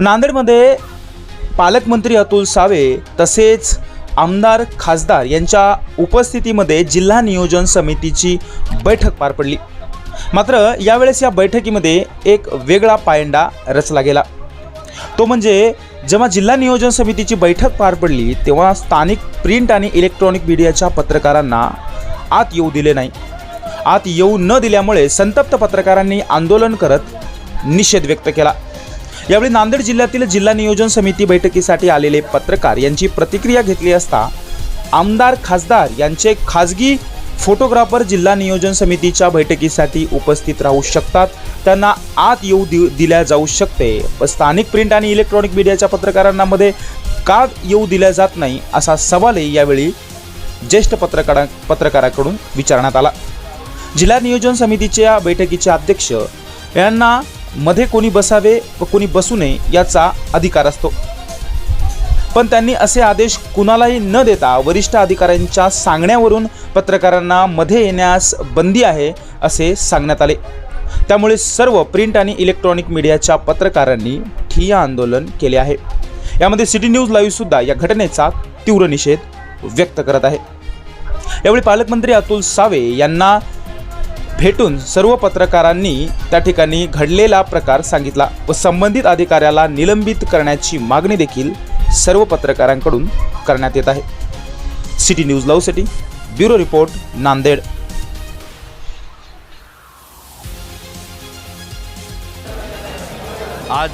नांदेडमध्ये पालकमंत्री अतुल सावे तसेच आमदार खासदार यांच्या उपस्थितीमध्ये जिल्हा नियोजन समितीची बैठक पार पडली. मात्र यावेळेस या बैठकीमध्ये एक वेगळा पायंडा रचला गेला. तो म्हणजे जेव्हा जिल्हा नियोजन समितीची बैठक पार पडली तेव्हा स्थानिक प्रिंट आणि इलेक्ट्रॉनिक मीडियाच्या पत्रकारांना आत येऊ दिले नाही. आत येऊ न दिल्यामुळे संतप्त पत्रकारांनी आंदोलन करत निषेध व्यक्त केला. यावेळी नांदेड जिल्ह्यातील जिल्हा नियोजन समिती बैठकीसाठी आलेले पत्रकार यांची प्रतिक्रिया घेतली असता आमदार खासदार यांचे खाजगी फोटोग्राफर जिल्हा नियोजन समितीच्या बैठकीसाठी उपस्थित राहू शकतात. त्यांना आत येऊ दि दिल्या जाऊ शकते. पण स्थानिक प्रिंट आणि इलेक्ट्रॉनिक मीडियाच्या पत्रकारांना मध्ये का येऊ दिल्या जात नाही असा सवालही यावेळी ज्येष्ठ पत्रकारा पत्रकाराकडून विचारण्यात आला. जिल्हा नियोजन समितीच्या बैठकीचे अध्यक्ष यांना मध्ये कोणी बसावे व कोणी बसू नये याचा अधिकार असतो. पण त्यांनी असे आदेश कुणालाही न देता वरिष्ठ अधिकाऱ्यांच्या सांगण्यावरून पत्रकारांना मध्ये येण्यास बंदी आहे असे सांगण्यात आले. त्यामुळे सर्व प्रिंट आणि इलेक्ट्रॉनिक मीडियाच्या पत्रकारांनी ठिय्या आंदोलन केले आहे. यामध्ये सिटी न्यूज लाईव्हसुद्धा या घटनेचा तीव्र निषेध व्यक्त करत आहे. यावेळी पालकमंत्री अतुल सावे यांना भेटून सर्व पत्रकारांनी त्या ठिकाणी घडलेला प्रकार सांगितला व संबंधित अधिकाऱ्याला निलंबित करण्याची मागणी देखील सर्व पत्रकारांकडून करण्यात येत आहे. City news love city bureau report Nanded. आज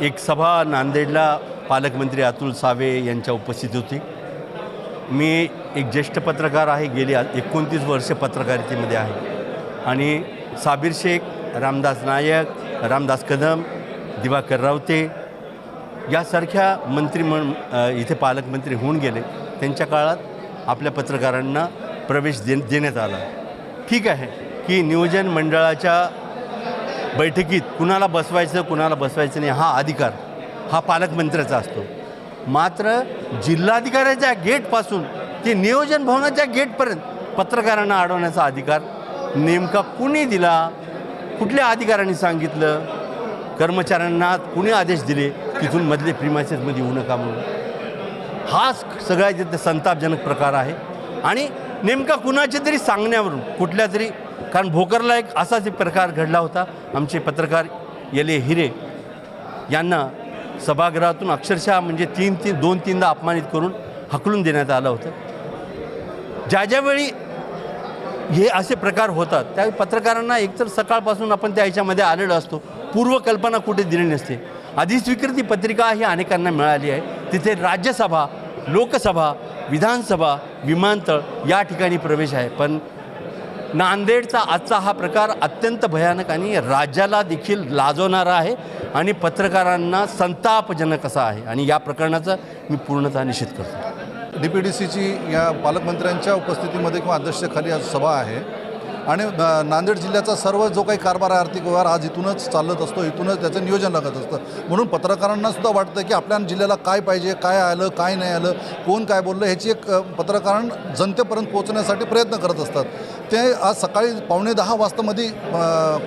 एक सभा नांदेडला पालकमंत्री अतुल सावे यांच्या उपस्थित होती. मी एक ज्येष्ठ पत्रकार आहे गेली एकोणतीस वर्ष पत्रकारितेमध्ये आहे. आणि साबीर शेख रामदास नायक रामदास कदम दिवाकर रावते यासारख्या मंत्री म्हण इथे पालकमंत्री होऊन गेले. त्यांच्या काळात आपल्या पत्रकारांना प्रवेश दे देण्यात आला. ठीक आहे की नियोजन मंडळाच्या बैठकीत कुणाला बसवायचं कुणाला बसवायचं नाही हा अधिकार हा पालकमंत्र्याचा असतो. मात्र जिल्हाधिकाऱ्याच्या गेटपासून ते नियोजन भवनाच्या गेटपर्यंत पत्रकारांना अडवण्याचा अधिकार नेमका कुणी दिला? कुठल्या अधिकाऱ्यांनी सांगितलं? कर्मचाऱ्यांना कुणी आदेश दिले? तिथून मधले प्रिमायसेसमध्ये येऊ नका म्हणून. हाच सगळ्यात जिथे संतापजनक प्रकार आहे. आणि नेमका कुणाच्या तरी सांगण्यावरून कुठल्या तरी कारण भोकरला एक असाच एक प्रकार घडला होता. आमचे पत्रकार येले हिरे यांना सभागृहातून अक्षरशः म्हणजे तीन तीन दोन तीनदा अपमानित करून हकलून देण्यात आलं होतं. ज्या ज्यावेळी हे असे प्रकार होतात. त्या पत्रकारांना एकतर सकाळपासून आपण त्या याच्यामध्ये आलेलो असतो. पूर्वकल्पना कुठे दिली नसते. अधिस्वीकृती पत्रिका ही अनेकांना मिळाली आहे. तिथे राज्यसभा लोकसभा विधानसभा विमानतळ या ठिकाणी प्रवेश आहे. पण नांदेडचा आजचा हा प्रकार अत्यंत भयानक आणि राज्याला देखील लाजवणारा आहे आणि पत्रकारांना संतापजनक असा आहे. आणि या प्रकरणाचा मी पूर्णतः निषेध करतो. डी पी डी सीची या पालकमंत्र्यांच्या उपस्थितीमध्ये किंवा अध्यक्षतेखाली आज सभा आहे. आणि नांदेड जिल्ह्याचा सर्व जो काही कारभार आहे आर्थिक व्यवहार आज इथूनच चालत असतो इथूनच त्याचं नियोजन लागत असतं. म्हणून पत्रकारांना सुद्धा वाटतं की आपल्या जिल्ह्याला काय पाहिजे काय आलं काय नाही आलं कोण काय बोललं ह्याची एक अ, पत्रकारां जनतेपर्यंत पोहोचण्यासाठी प्रयत्न करत असतात. ते आज सकाळी पावणे दहा वाजतामध्ये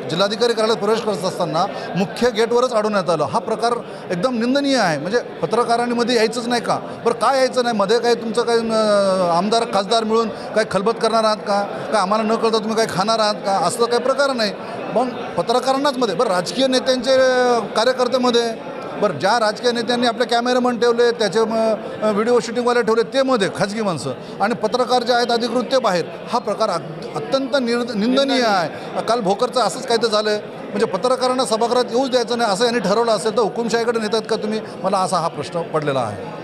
जिल्हाधिकारी कार्यालयात प्रवेश करत असताना मुख्य गेटवरच अडवण्यात आलं. हा प्रकार एकदम निंदनीय आहे. म्हणजे पत्रकारांमध्ये यायचंच नाही का? बरं काय यायचं नाही? मध्ये काय तुमचं काय आमदार खासदार मिळून काय खलबत करणार आहात का? काय आम्हाला न कळता तुम्ही काय खाणार आहात का? असं काही प्रकार नाही. मग पत्रकारांनाच मध्ये बरं राजकीय नेत्यांचे कार्यकर्त्यामध्ये बरं ज्या राजकीय नेत्यांनी आपले कॅमेरामन ठेवले त्याचे व्हिडिओ शूटिंगवाले ठेवले ते मध्ये खाजगी माणसं. आणि पत्रकार जे आहेत अधिकृत ते बाहेर हा प्रकार अत्यंत निर निंदनीय आहे. काल भोकरचं असंच काय तर झालं म्हणजे पत्रकारांना सभागृहात येऊच द्यायचं नाही असं यांनी ठरवलं असेल तर हुकुमशाहीकडे नेतात का तुम्ही? मला असा हा प्रश्न पडलेला आहे.